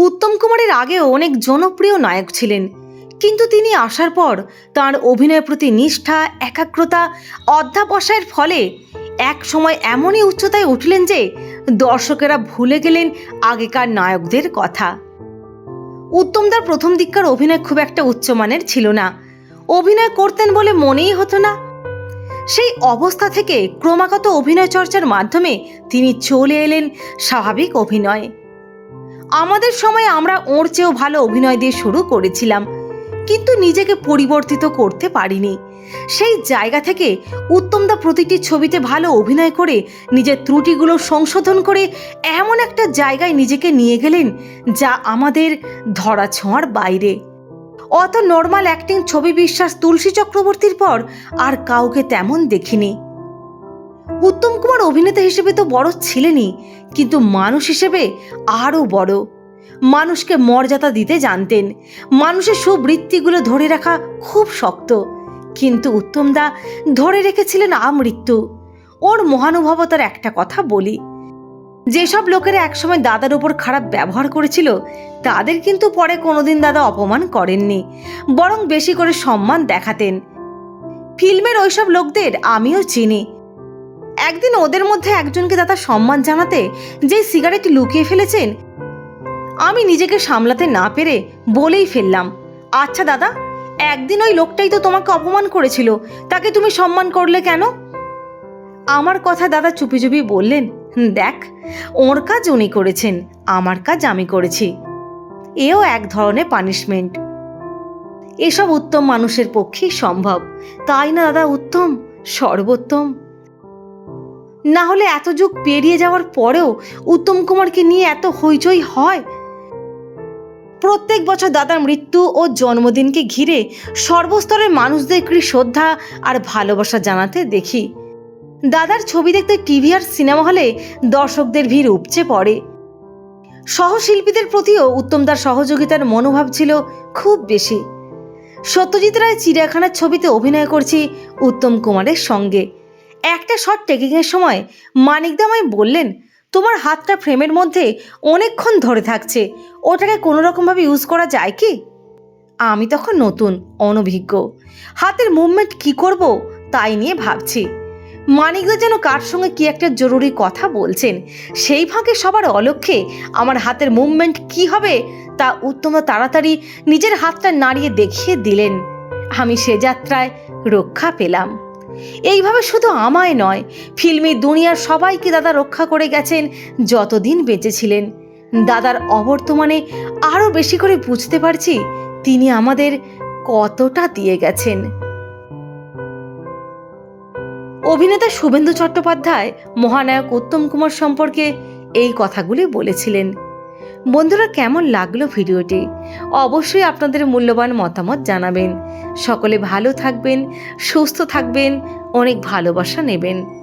উত্তম কুমারের আগেও অনেক জনপ্রিয় নায়ক ছিলেন। কিন্তু তিনি আসার পর তার অভিনয়ের প্রতি নিষ্ঠা, একাগ্রতা, অধ্যাবসায়ের ফলে এক সময় এমনই উচ্চতায় উঠলেন যে দর্শকেরা ভুলে গেলেন আগেকার নায়কদের কথা। উত্তমদার প্রথম দিককার অভিনয় খুব একটা উচ্চমানের ছিল না। অভিনয় করতেন বলে মনেই হতো না। সেই অবস্থা থেকে ক্রমাগত অভিনয় চর্চার মাধ্যমে তিনি চলে এলেন স্বাভাবিক অভিনয়ে। আমাদের সময় আমরা ওর চেয়েও ভালো অভিনয় দিয়ে শুরু করেছিলাম, কিন্তু নিজেকে পরিবর্তিত করতে পারিনি। সেই জায়গা থেকে উত্তমদা প্রতিটি ছবিতে ভালো অভিনয় করে নিজের ত্রুটিগুলো সংশোধন করে এমন একটা জায়গায় নিজেকে নিয়ে গেলেন যা আমাদের ধরা ছোঁয়ার বাইরে। অত নর্মাল অ্যাক্টিং ছবি বিশ্বাস তুলসী চক্রবর্তীর পর আর কাউকে তেমন দেখিনি। উত্তম কুমার অভিনেতা হিসেবে তো বড় ছিলেনই, কিন্তু মানুষ হিসেবে আরও বড়। মানুষকে মর্যাদা দিতে জানতেন। মানুষের সুবৃত্তিগুলো ধরে রাখা খুব শক্ত। কিন্তু উত্তমদা ধরে রেখেছিলেন আমৃত্যু। ওর মহানুভবতার একটা কথা বলি। যেসব লোকেরা একসময় দাদার উপর খারাপ ব্যবহার করেছিল, তাদের কিন্তু পরে কোনোদিন দাদা অপমান করেননি, বরং বেশি করে সম্মান দেখাতেন। ফিল্মের ওইসব লোকদের আমিও চিনি। একদিন ওদের মধ্যে একজনকে দাদা সম্মান জানাতে যে সিগারেট লুকিয়ে ফেলেছেন, আমি নিজেকে সামলাতে না পেরে বলেই ফেললাম। আচ্ছা দাদা, একদিন ওই লোকটাই তো তোমাকে অপমান করেছিল, তাকে তুমি সম্মান করলে কেন? আমার কথা দাদা চুপি চুপি বললেন, দেখ, ওর কাজ উনি করেছেন, আমার কাজ আমি করেছি। এও এক ধরনের পানিশমেন্ট এসব উত্তম মানুষের পক্ষেই সম্ভব। তাই না দাদা উত্তম? সর্বোত্তম। না হলে এত যুগ পেরিয়ে যাওয়ার পরেও উত্তম কুমারকে নিয়ে এত হইচই হয়? প্রত্যেক বছর দাদার মৃত্যু ও জন্মদিনকে ঘিরে সর্বস্তরের মানুষদের কি শ্রদ্ধা আর ভালোবাসা জানাতে দেখি। দাদার ছবি দেখতে টিভি আর সিনেমা হলে দর্শকদের ভিড় উপচে পড়ে। সহশিল্পীদের প্রতিও উত্তমদার সহযোগিতার মনোভাব ছিল খুব বেশি। সত্যজিৎ রায় চিড়িয়াখানার ছবিতে অভিনয় করছি উত্তম কুমারের সঙ্গে। একটা শট টেকিংয়ের সময় মানিকদা আমায় বললেন, তোমার হাতটা ফ্রেমের মধ্যে অনেকক্ষণ ধরে থাকছে, ওটাকে কোনো রকমভাবে ইউজ করা যায় কি? আমি তখন নতুন, অনভিজ্ঞ। হাতের মুভমেন্ট কি করব তাই নিয়ে ভাবছি। মানিকদা যেন কার সঙ্গে কি একটা জরুরি কথা বলছেন, সেই ফাঁকে সবার অলক্ষ্যে আমার হাতের মুভমেন্ট কি হবে তা উত্তম তাড়াতাড়ি নিজের হাতটা নাড়িয়ে দেখিয়ে দিলেন। আমি সে যাত্রায় রক্ষা পেলাম। এইভাবে শুধু আমায় নয়, ফিল্মি দুনিয়ার সবাইকে দাদা রক্ষা করে গেছেন, যতদিন বেঁচেছিলেন দাদার অবর্তমানে আরও বেশি করে বুঝতে পারছি তিনি আমাদের কতটা দিয়ে গেছেন। অভিনেতা শুভেন্দু চট্টোপাধ্যায়, মহানায়ক উত্তম কুমার সম্পর্কে এই কথাগুলি বলেছিলেন। বন্ধুরা, কেমন লাগল ভিডিওটি? অবশ্যই আপনাদের মূল্যবান মতামত জানাবেন। সকলে ভালো থাকবেন, সুস্থ থাকবেন, অনেক ভালোবাসা নেবেন।